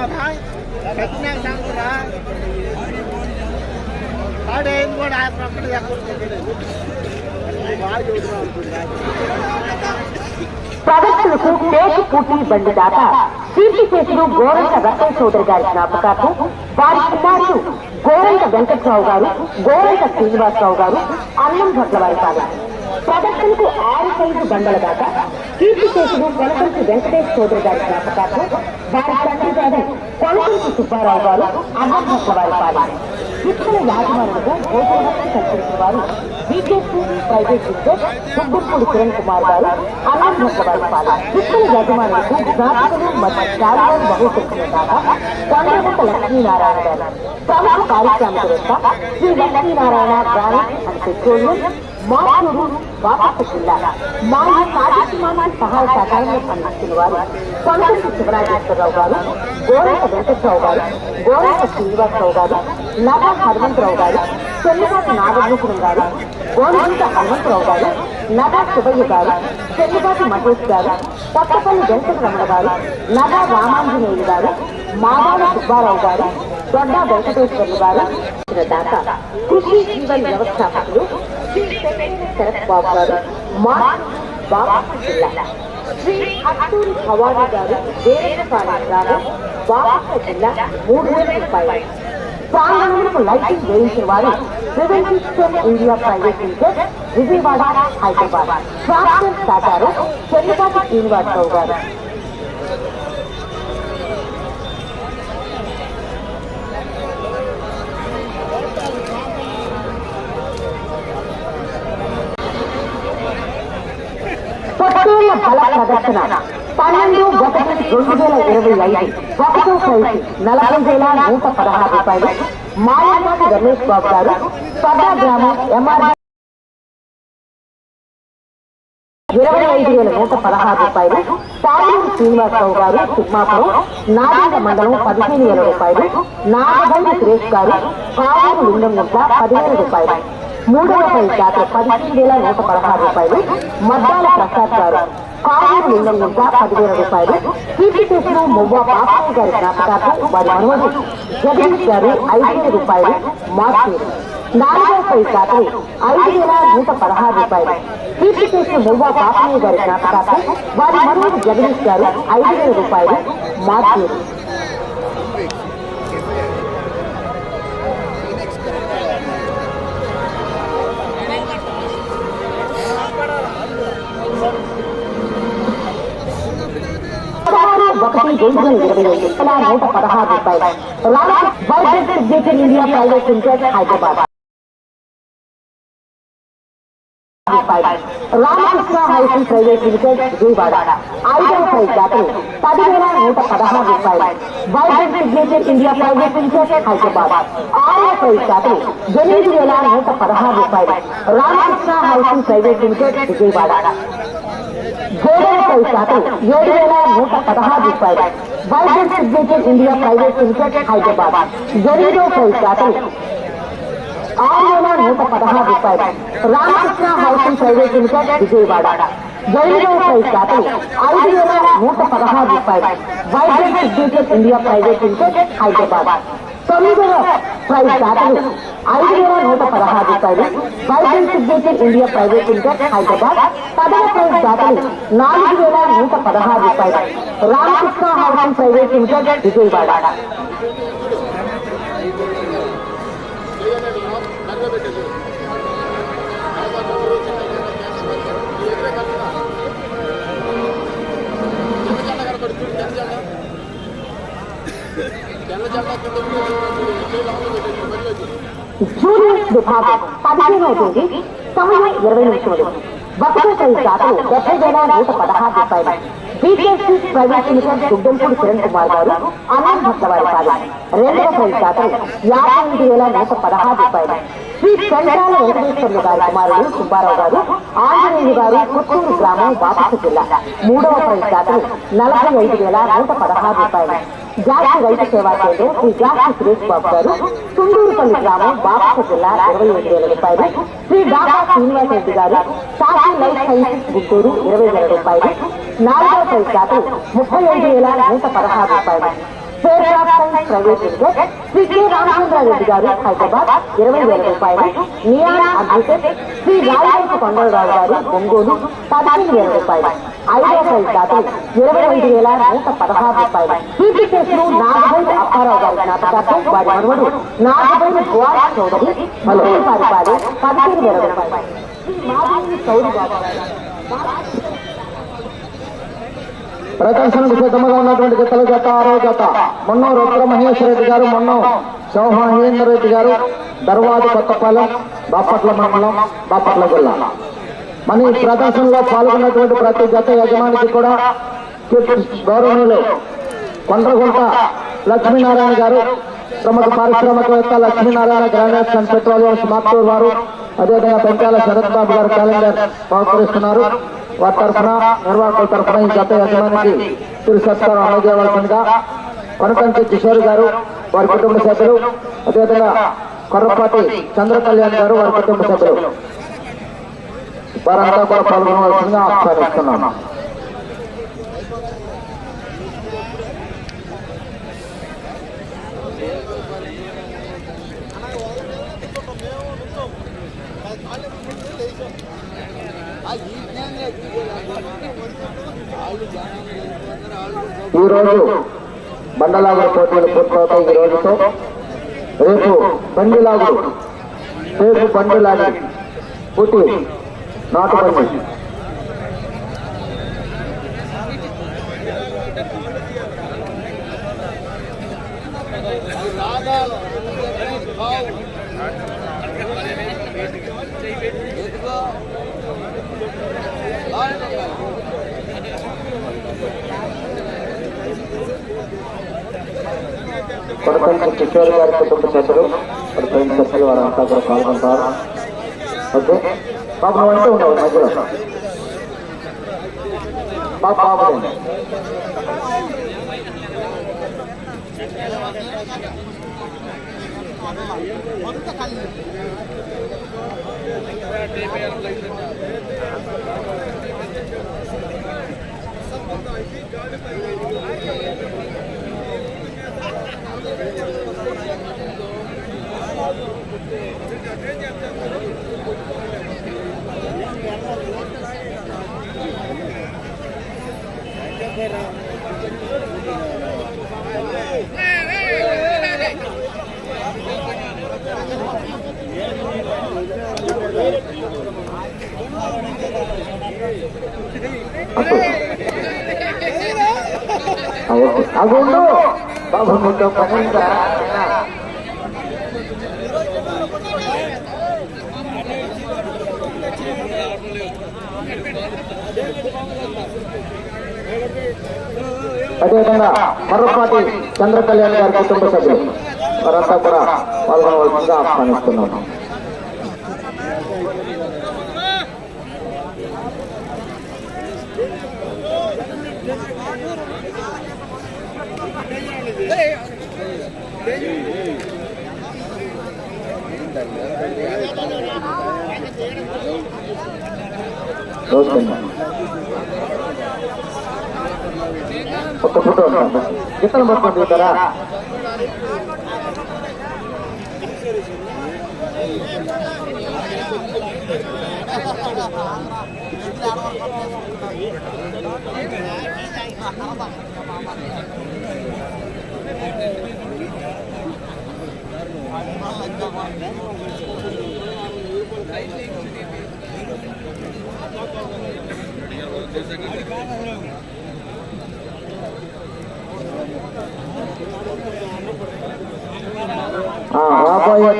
పెట్టినావురా పెట్టినా సంగరా ఆడేది కూడా ఆ ప్రక్కన ఎక్కడ బాగా చదువుతున్నావు ప్రదర్శనకు టేకు పూర్తి బండి దాత కీర్తి చేసిన గోరంట రత్న చౌదరి గారి జ్ఞాపకార్థం వారి కుమారుడు గోరంట వెంకట్రావు గారు గోరంట శ్రీనివాసరావు గారు అన్నం భట్ల వారి పాలన ప్రదర్శనకు ఆరు సైజు బండల దాకా కీర్తి చేసిన కొనకంటి వెంకటేష్ చౌదరి గారి జ్ఞాపకార్థం వారి తండ్రి గారు కొనకంటి సుబ్బారావు గారు అన్నం భట్ల వారి పాలన విత్తన యాజమానులకు భోజనవస్తు కల్పించిన వారు బీకేసీ ప్రైవేట్ లిమిటెడ్ సుబ్బుప్పూడి కిరణ్ కుమార్ గారు అన్నం భట్ల వారి పాలన విత్తన యజమానులకు జ్ఞాపకులు మరియు శాలువాలు బహుకరించిన దాకా కొండగుంట లక్ష్మీనారాయణ గారు. ప్రముఖ పారిశ్రామికవేత్త Shri Lakshminarayana granite and petroleum Maturu Bapatla జిల్లా మాజీ కార్యక్రమాన్ని సహాయ సహకారంలో పనిచేస్తున్న వారు కొండటి శివరాజేశ్వరరావు గారు గోరంట వెంకట్రావు గారు గోరంట శ్రీనివాసరావు గారు నవ హనుమంతరావు గారు చెల్లిపాటి నాగభూషణం గారు గోరంట హనుమంతరావు గారు నవ శివయ్య గారు చెల్లిపాటి మహేష్ గారు కొత్తపల్లి వెంకటరమణ గారు నవ రామాంజనేయులు గారు మాదాల సుబ్బారావు గారు దొడ్డ వెంకటేశ్వర్లు గారు దాకా కృషి జీవన వ్యవస్థాపకులు శరత్ బాబు గారు మా బాపట్ల జిల్లా. శ్రీ అత్తూరి భవానీ గారు వీరపాలెం బాపట్ల జిల్లా మూడు వేల రూపాయలు ప్రాంగణంలో లైటింగ్ వేయించిన వారు India private limited Vijayawada Hyderabad. Tractor సాగారు Chellipati Srinivasarao గారు. ప్రదర్శన. పన్నెండు ఒకటి రెండు వేల ఇరవై ఐదు. ఒకటో ప్రైజ్ నలభై వేల నూట పదహారు రూపాయలు. మాయాపాటి రమేష్ బాబు గారు స్పర్ధా గ్రామం ఎంఆర్ఆర్ ఇరవై ఐదు వేల నూట పదహారు రూపాయలు. పాలూరు శ్రీనివాసరావు గారు సిగ్మాపురం నాగేంద్ర మండలం పదిహేను వేల రూపాయలు. నాగబండి సురేష్ గారు పాలూరు లింగం గుంట పదివేల రూపాయలు. మూడవ పై జాతర పదిహేను వేల నూట పదహారు రూపాయలు. మద్దాల ప్రసాద్ గారు కావూరు లింగం గుంట పదివేల రూపాయలు కీర్తి చేసిన మువ్వ బాపయ్య గారి జ్ఞాపకార్థం వారి మనోడు జగదీష్ గారు ఐదు వేల రూపాయలు మార్చారు. నాలుగవ ప్రైజ్ దాకా ఐదు వేల నూట పదహారు రూపాయలు. కీర్తి చేసిన మువ్వ బాపయ్య గారి జ్ఞాపకార్థం వారి మనోడు జగదీష్ గారు ఐదు వేల రూపాయలు మార్చారు. పదహారు ఒకటి రెండు వేల ఇరవై ఐదు ఇలా నూట పదహారు రూపాయలు Ram vibrant signature India private limited Hyderabad Ramakrishna housing private limited Vijayawada ఐదవ ప్రైజ్ దాతలు పదివేల నూట పదహారు రూపాయలు vibrant signature India private limited Hyderabad ఆరవ ప్రైజ్ దాతలు ఎనిమిది వేల నూట పదహారు రూపాయలు Ramakrishna housing private limited Vijayawada గోడలపై శాతం ఏడు వేల నూట పదహారు రూపాయలు vibrant signature India private limited Hyderabad ఎనిమిదో పై శాతం ఆరు వేల నూట పదహారు రూపాయలు Ramakrishna housing private limited Vijayawada ఎనిమిదో పై శాతం ఐదు వేల నూట పదహారు రూపాయలు vibrant signature India private limited Hyderabad తొమ్మిదవ ప్రైజ్ దాతలు ఐదు వేల నూట పదహారు రూపాయలు vibrant signature India private limited Hyderabad. పదవ ప్రైజ్ దాతలు నాలుగు వేల నూట పదహారు రూపాయలు Ramakrishna housing private limited Vijayawada. Junior విభాగం పదిహేనవ తేదీ సమయం ఇరవై నిమిషములు ఒకటో ప్రైజ్ దాతలు డెబ్బై వేల నూట పదహారు రూపాయలు BKC private limited Guddampudi Kiran Kumar garu అనంత భక్తవారి కాదు రెండవ ప్రైజ్ దాతలు యాభై ఐదు వేల నూట పదహారు రూపాయలు శ్రీ చంద్రాల వెంకటేశ్వర్లు గారి కుమారుడు సుబ్బారావు గారు ఆంజనేయులు గారు పుత్తూరు గ్రామం బాపట్ల జిల్లా మూడవ ప్రైజ్ దాతలు నలభై ఐదు వేల నూట పదహారు రూపాయలు జాతి రైతు సేవా కేంద్రం శ్రీ జాతి సురేష్ బాబు గారు తుండూరుపల్లి గ్రామం బాపట్ల జిల్లా ఇరవై ఐదు వేల రూపాయలు శ్రీ డాకా శ్రీనివాస్ రెడ్డి గారు సాక్షి లైఫ్ సైన్సెస్ గుంటూరు ఇరవై వేల రూపాయలు నాలుగవ ప్రైజ్ దాతలు ముప్పై ఐదు వేల నూట పదహారు రూపాయలు. Fair craft science private limited Shri K Ramachandrareddy garu Hyderabad ఇరవై వేల రూపాయలు నియాన్ అడ్వకేట్ శ్రీ రాయవరపు కొండలరావు గారు ఒంగోలు పదిహేను వేల రూపాయలు ఐదో ప్రైజ్ దాతలు ఇరవై ఐదు వేల నూట పదహారు రూపాయలు కీర్తి కేసులు నాగబోయి అప్పారావు గారి జ్ఞాపకార్థం వారి మనవడు నాగబోయి గోవా చౌదరి మొదటి పారిపాడు పదిహేను వేల రూపాయలు చౌదరి గారు. ప్రదర్శనకు సిద్ధంగా ఉన్నటువంటి జతల జత ఆరో జత. మొన్నో రుద్ర మహేష్ రెడ్డి గారు మొన్న చౌహానేంద్ర రెడ్డి గారు దర్వాజ కొత్తపాలెం బాపట్ల మండలం బాపట్ల జిల్లా. మన ఈ ప్రదర్శనలో పాల్గొన్నటువంటి ప్రతి జత యజమానికి కూడా గౌరవనీయులు కొండ్రగుంట లక్ష్మీనారాయణ గారు ప్రముఖ పారిశ్రామికవేత్త లక్ష్మీనారాయణ గ్రానైట్స్ అండ్ పెట్రోలియం స్మార్టూర్ వారు అదేవిధంగా పెంచాల శరత్ బాబు గారు క్యాలెండర్ బహుకరిస్తున్నారు వారి తరఫున నిర్వాహకుల తరఫున ఈ జత యజమానికి తిరు సత్కారం అందజేయవలసిందిగా కొనకంటి కిషోర్ గారు వారి కుటుంబ సభ్యులు అదేవిధంగా కొర్రపాటి చంద్ర కళ్యాణ్ గారు వారి కుటుంబ సభ్యులు. వారంతా కూడా పాల్గొనవలసిందిగా ఆహ్వానిస్తున్నాను. ఈ రోజు బండలాగుడు పోటీలు పూర్తవుతాయి ఈ రోజుతో రేపు బండిలాగుడు రేపు బండిలాగి పోటీ నాటు బండి కొడకంటి కిషోర్ గారి కుటుంబ సభ్యులు మరి ఫ్రెండ్ సభ్యులు అంతా కూడా పాల్గొంటారు. ఓకే? బాబు నువ్వు అంటే ఉండవు మధ్యలో. బాబు బాబు అగుండు బాబు. నీతో పని ఉందా అదేవిధంగా మరొకటి చంద్ర కళ్యాణ్ గారి కుటుంబ సభ్యులు. వారంతా కూడా పాల్గొనవలసిందిగా ఆహ్వానిస్తున్నాను రోజుకన్నా ఒక్క ఫోటో ఉంటాను ఇతను మొత్తం దిగుతారా రాబోయే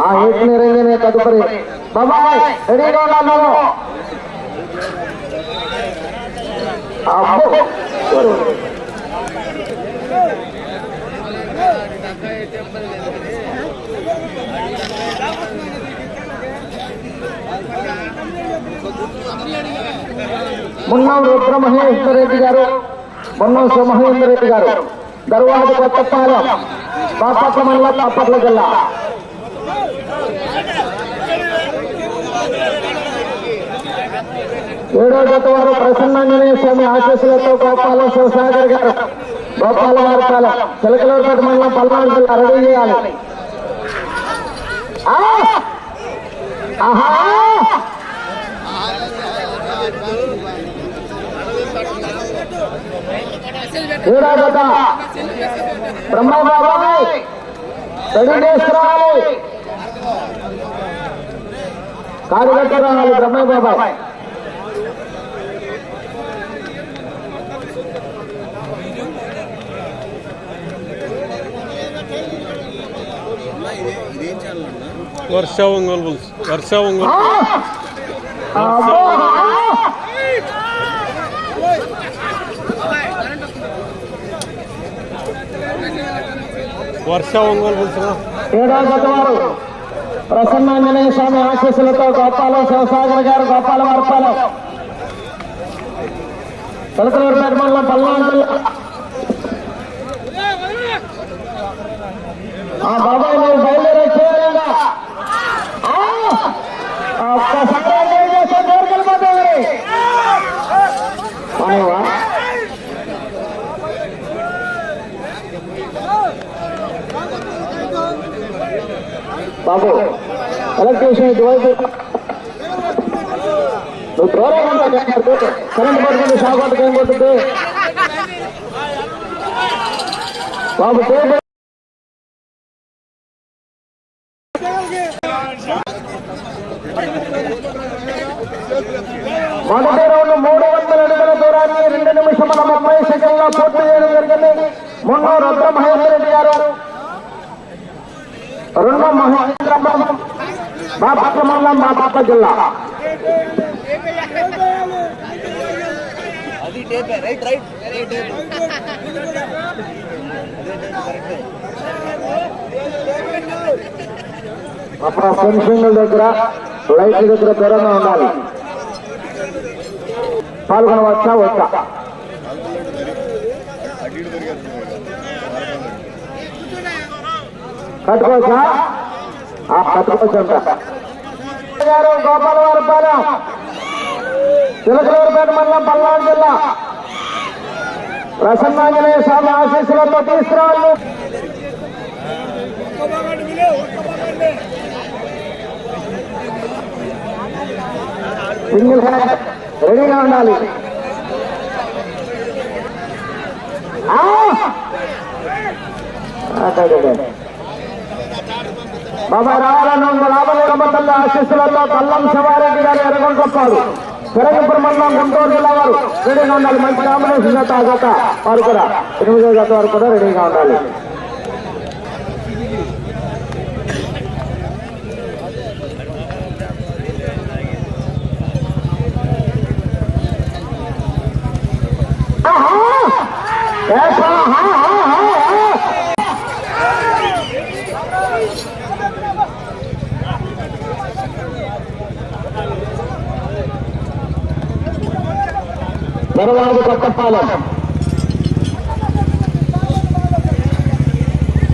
ఆ ఏటి నిరంజనే తదుపరి బాబాయ్ రెడీగా ఉన్నాను అబ్బో మున్నం రుద్ర మహేశ్వర రెడ్డి గారు మున్నం సుమహేంద్ర రెడ్డి గారు. దర్వాజ కొత్తపాలెం బాపట్ల మండలం బాపట్ల జిల్లా. ఏడో జత వారు ప్రసన్నాంజనేయ స్వామి ఆశీస్సులతో గోపాల శివసాగర్ గారు. గోపాల వారిపాలెం చిలకలూరుపేట మండలం పల్నాడు జిల్లా రెడీ చేయాలి ఆహా! ఏడో జత బ్రహ్మబాబాయ్ రెడీ చేసుకురావాలి కార్యకర్త రావాలి బ్రహ్మబాబాయ్ వర్ష ఒంగోలు వర్ష ఒంగోలు వర్ష ఒంగోలు బుల్స్ ప్రసన్నాంజనేయ స్వామి ఆశీస్సులతో గోపాల శివసాగర్ గారు గోపాల వారిపాలెం తలకలూరుపేట మండలం పల్నాడు జిల్లా. ఆ బాబాయ్ బాబు ఎలక్ట్రీషియన్ ఇటువైపు నువ్వు దూరంగా ఉంటావు కరెంట్ పట్టుకుంటే షాక్ కొట్టుకు ఏం బాబు మొదటి రౌండ్ మూడు వందల అడుగుల దూరాన్ని రెండు నిమిషముల ముప్పై సెకండ్ల పూర్తి చేయడం జరిగింది. మొన్న రుద్ర మహేందర్ రెడ్డి గారు రెండో మహా బాపట్ల మండలం బాపట్ల జిల్లా. అప్పుడు ఫెన్సింగ్ దగ్గర లైట్ దగ్గర దూరంగా ఉండాలి. పాల్గొనవచ్చా వచ్చా కట్టుకోవచ్చా గారు గోపాల వారి మండలం పల్నాడు జిల్లా. ప్రసన్నాంజనేయ స్వామి ఆశీస్సులతో తీసుకురావాలి. సింగిల్ హ్యాండ్ రెడీగా ఉండాలి. ఆ! బాబా రావాలని ఉంది ఆశీస్సులతో కల్లం శివారెడ్డి గారు ఎరగొంటొప్పాడు పెరగపురం మండలం గుంటూరు జిల్లా వారు రెడీగా ఉండాలి మంచి కాంబినేషన్ జత జత వారు కూడా ఎనిమిదో జత వారు కూడా రెడీగా ఉండాలి ఆహా! ఏపా, ఆహా, ఆహా, ఆహా! బరవాడు కొత్తపాలెం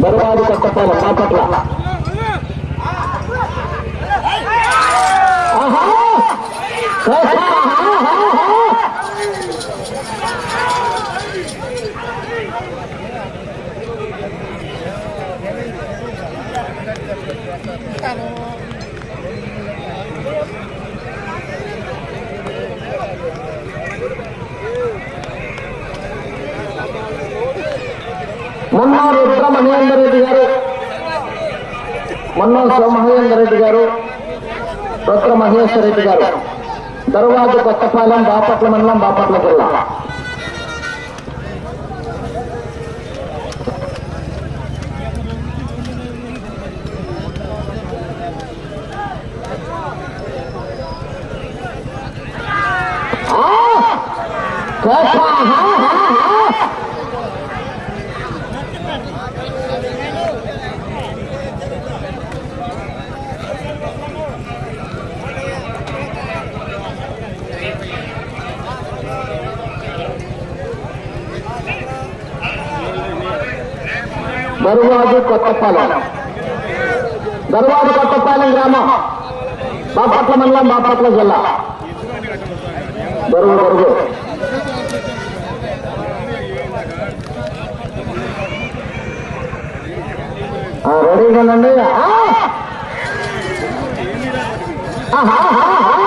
బరవాడు కొత్తపాలెం బాపట్ల ఆహా! మొన్న రుద్ర మహేందర్ రెడ్డి గారు. మొన్న మహేందర్ రెడ్డి గారు. రుద్ర మహేశ్వర రెడ్డి గారు. దర్వాజ కొత్తపాలెం బాపట్ల మండలం బాపట్ల జిల్లా. దర్వాజు కొత్తపాలెం. దర్వాజు కొత్తపాలెం గ్రామం. బాపట్ల మండలం బాపట్ల జిల్లా. బరువు బరువు. ఆ, రెడీగా ఉండండి. ఆ! ఆహా,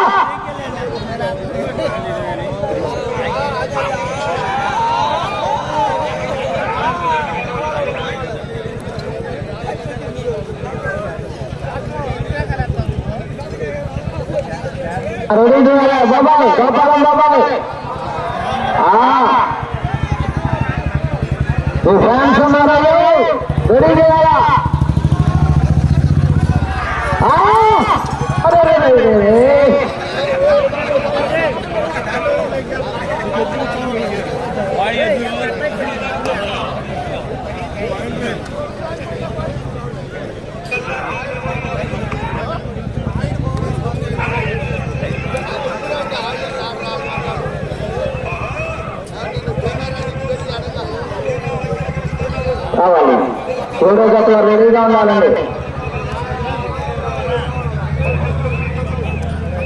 రెడీ చేయాలి బాబాయ్ గోపాలం బాబాయ్ మీ ఫ్యాన్స్ ఉన్నారా రెడీ చేయాలా అరే, ఏడో జత వారు రెడీగా ఉండాలండి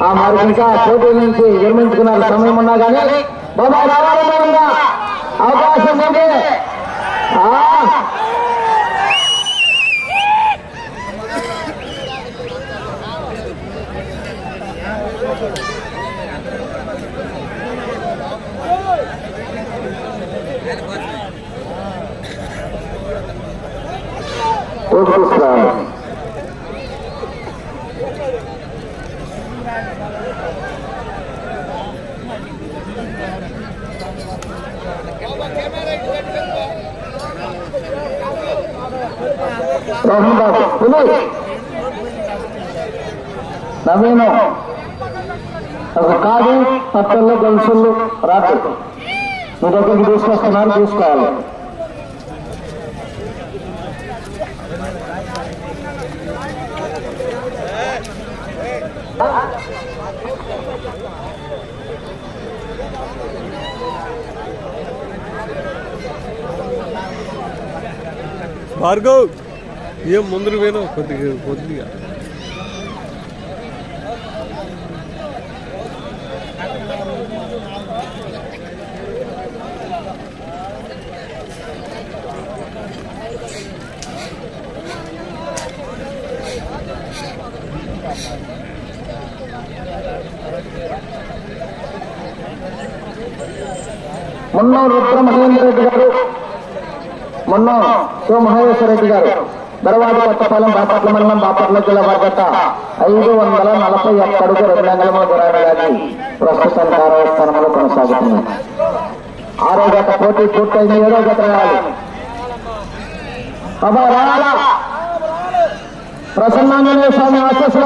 ఆ మరి ఇంకా పోటీ నుంచి విరమించుకున్నారు సమయం ఉన్నా కానీ బాబాయ్ రావాలన్నా అవకాశం ఉంది Thank you తీసుకురావాలి రోహన్ బాబు పులి నవీనం. ఒక కాదు పత్తల్లో గొలుసులు రాత్రి. మీ దగ్గరికి తీసుకొస్తున్నాను చూసుకోవాలి భార్గవ్ ఏం ముందుకు పోయినా కొద్దిగా కొద్దిగా. మొన్న రుద్ర మహేందర్ రెడ్డి గారు మొన్న శివ మహేశ్వర రెడ్డి గారు దర్వాజ కొత్తపాలెం బాపట్ల మండలం బాపట్ల జిల్లా వర్గత ఐదు వందల నలభై ఒక్క అడుగు రెండు నెలల దూరాన్ని ప్రస్తుతం ఆరవ స్థానంలో కొనసాగుతున్నారు ఆరో గత పోటీ పూర్తయింది ఏడో గత రావాలి. ప్రసన్నాంజనేయ స్వామి ఆశస్సు